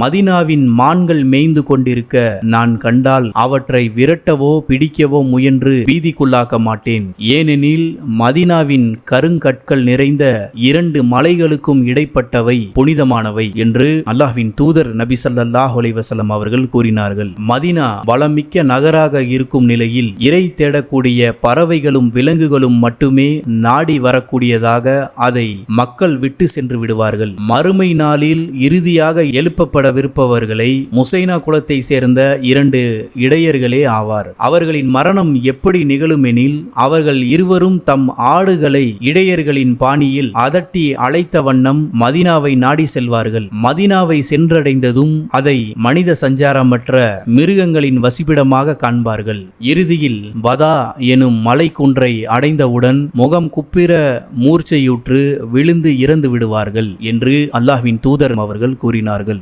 மதினாவின் மான்கள் மேய்ந்து கொண்டிருக்க நான் கண்டால் அவற்றை விரட்டவோ பிடிக்கவோ முயன்று பீதிக்குள்ளாக்க மாட்டேன். ஏனெனில் மதினாவின் கருங்கற்கள் நிறைந்த இரண்டு மலைகளுக்கும் இடைப்பட்டவை புனிதமானவை என்று அல்லாஹ்வின் தூதர் நபி சல்லாஹ் அலைஹி அவர்கள் கூறினார்கள். மதினா வளமிக்க நகராக இருக்கும் நிலையில் இறை தேடக்கூடிய பறவைகளும் விலங்குகளும் மட்டுமே நாடி வரக்கூடியதாக அதை மக்கள் விட்டு சென்று விடுவார்கள். மறுமை நாளில் இறுதியாக எழுப்ப எழுப்பப்படவிருப்பவர்களை முசைனா குலத்தை சேர்ந்த இரண்டு இடையர்களே ஆவார். அவர்களின் மரணம் எப்படி நிகழுமெனில் அவர்கள் இருவரும் தம் ஆடுகளை இடையர்களின் பாணியில் அதட்டி அழைத்த வண்ணம் மதினாவை நாடி செல்வார்கள். மதினாவை சென்றடைந்ததும் அதை மனித சஞ்சாரமற்ற மிருகங்களின் வசிப்பிடமாக காண்பார்கள். இறுதியில் வதா எனும் மலைக்குன்றை அடைந்தவுடன் முகம் குப்பிர மூர்ச்சையுற்று விழுந்து இறந்து விடுவார்கள் என்று அல்லாஹ்வின் தூதர் அவர்கள் கூறினார்கள்.